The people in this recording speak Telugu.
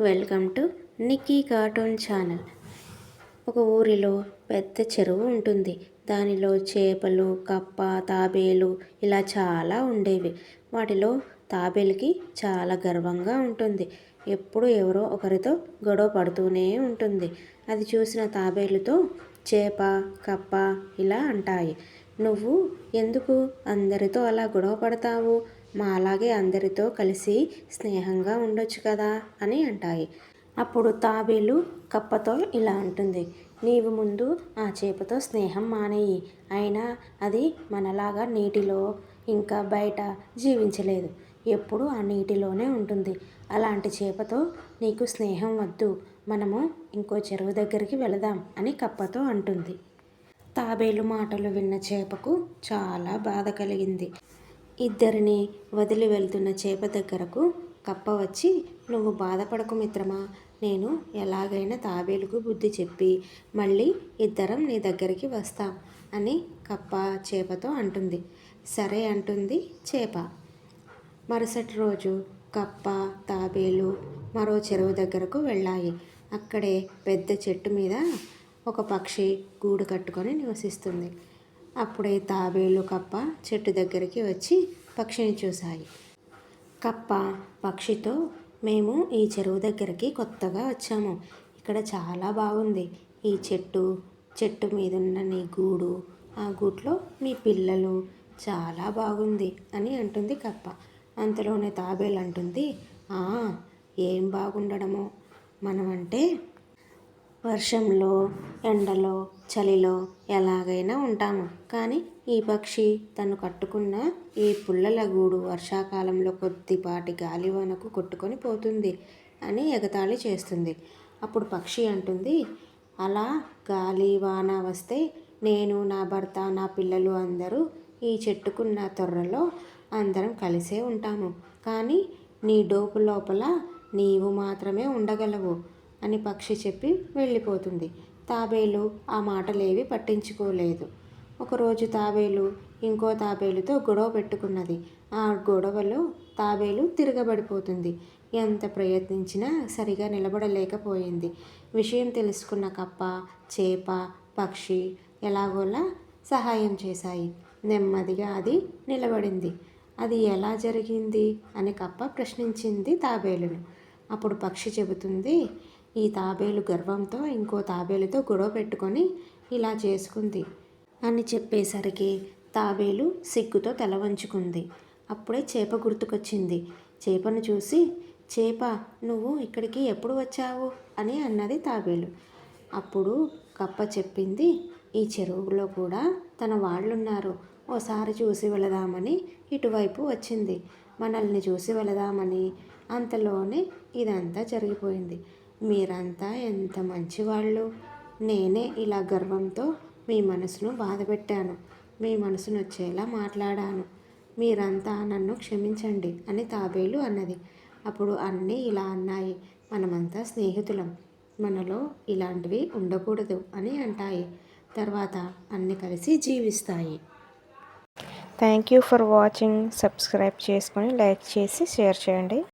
Welcome to Nikki cartoon channel. ఒక ఊరిలో పెద్ద చెరువు ఉంటుంది. దానిలో చేపలు కప్ప తాబేలు ఇలా చాలా ఉండేవి. వాటిలో తాబేలుకి చాలా గర్వంగా ఉంటుంది. ఎప్పుడు ఎవరో ఒకరితో గొడవ పడుతూనే ఉంటుంది. అది చూసిన తాబేలుతో చేప కప్ప ఇలా అంటాయి. నువ్వు ఎందుకు అందరితో అలా గొడవ పడతావు? మా అలాగే అందరితో కలిసి స్నేహంగా ఉండొచ్చు కదా అని అంటాయి. అప్పుడు తాబేలు కప్పతో ఇలా అంటుంది నీవు ముందు ఆ చేపతో స్నేహం మానేయి. అయినా అది మనలాగా నీటిలో ఇంకా బయట జీవించలేదు. ఎప్పుడు ఆ నీటిలోనే ఉంటుంది. అలాంటి చేపతో నీకు స్నేహం వద్దు. మనము ఇంకో చెరువు దగ్గరికి వెళదాం అని కప్పతో అంటుంది. తాబేలు మాటలు విన్న చేపకు చాలా బాధ కలిగింది. ఇద్దరిని వదిలి వెళ్తున్న చేప దగ్గరకు కప్ప వచ్చి నువ్వు బాధపడకు మిత్రమా? నేను ఎలాగైనా తాబేలుకు బుద్ధి చెప్పి మళ్ళీ ఇద్దరం నీ దగ్గరికి వస్తాం అని కప్ప చేపతో అంటుంది. సరే అంటుంది చేప. మరుసటి రోజు కప్ప తాబేలు మరో చెరువు దగ్గరకు వెళ్ళాయి. అక్కడే పెద్ద చెట్టు మీద ఒక పక్షి గూడు కట్టుకొని నివసిస్తుంది. అప్పుడే తాబేలు కప్ప చెట్టు దగ్గరికి వచ్చి పక్షిని చూశాయి. కప్ప పక్షితో మేము ఈ చెరువు దగ్గరికి కొత్తగా వచ్చాము. ఇక్కడ చాలా బాగుంది. ఈ చెట్టు చెట్టు మీద ఉన్న నీ గూడు ఆ గూట్లో మీ పిల్లలు చాలా బాగుంది అని అంటుంది కప్ప. అంతలోనే తాబేలు అంటుంది ఏం బాగుండడమో? మనమంటే వర్షంలో ఎండలో చలిలో ఎలాగైనా ఉంటాము. కానీ ఈ పక్షి తను కట్టుకున్న ఈ పుల్లల గూడు వర్షాకాలంలో కొద్దిపాటి గాలివానకు కొట్టుకొని పోతుంది అని ఎగతాళి చేస్తుంది. అప్పుడు పక్షి అంటుంది అలా గాలి వాన వస్తే నేను నా భర్త నా పిల్లలు అందరూ ఈ చెట్టుకున్న తొర్రలో అందరం కలిసే ఉంటాము. కానీ నీ డోపు లోపల నీవు మాత్రమే ఉండగలవు. అని పక్షి చెప్పి వెళ్ళిపోతుంది. తాబేలు ఆ మాటలేవి పట్టించుకోలేదు. ఒకరోజు తాబేలు ఇంకో తాబేలుతో గొడవ పెట్టుకున్నది. ఆ గొడవలో తాబేలు తిరగబడిపోతుంది. ఎంత ప్రయత్నించినా సరిగా నిలబడలేకపోయింది. విషయం తెలుసుకున్న కప్ప చేప పక్షి ఎలాగోలా సహాయం చేశాయి. నెమ్మదిగా అది నిలబడింది. అది ఎలా జరిగింది అని కప్ప ప్రశ్నించింది తాబేలును. అప్పుడు పక్షి చెబుతుంది ఈ తాబేలు గర్వంతో ఇంకో తాబేలుతో గొడవ పెట్టుకొని ఇలా చేసుకుంది. అని చెప్పేసరికి తాబేలు సిగ్గుతో తల వంచుకుంది. అప్పుడే చేప గుర్తుకొచ్చింది. చేపను చూసి చేప నువ్వు ఇక్కడికి ఎప్పుడు వచ్చావు? అని అన్నది తాబేలు. అప్పుడు కప్ప చెప్పింది ఈ చెరువులో కూడా తన వాళ్ళున్నారు. ఓసారి చూసి వెళదామని ఇటువైపు వచ్చింది. మనల్ని చూసి వెళదామని అంతలోనే ఇదంతా జరిగిపోయింది. మీరంతా ఎంత మంచివాళ్ళు. నేనే ఇలా గర్వంతో మీ మనసును బాధపెట్టాను. మీ మనసును వచ్చేలా మాట్లాడాను. మీరంతా నన్ను క్షమించండి అని తాబేలు అన్నది. అప్పుడు అన్నీ ఇలా అన్నాయి. మనమంతా స్నేహితులం. మనలో ఇలాంటివి ఉండకూడదు అని అంటాయి. తర్వాత అన్ని కలిసి జీవిస్తాయి. Thank you for watching subscribe చేసుకొని లైక్ చేసి షేర్ చేయండి.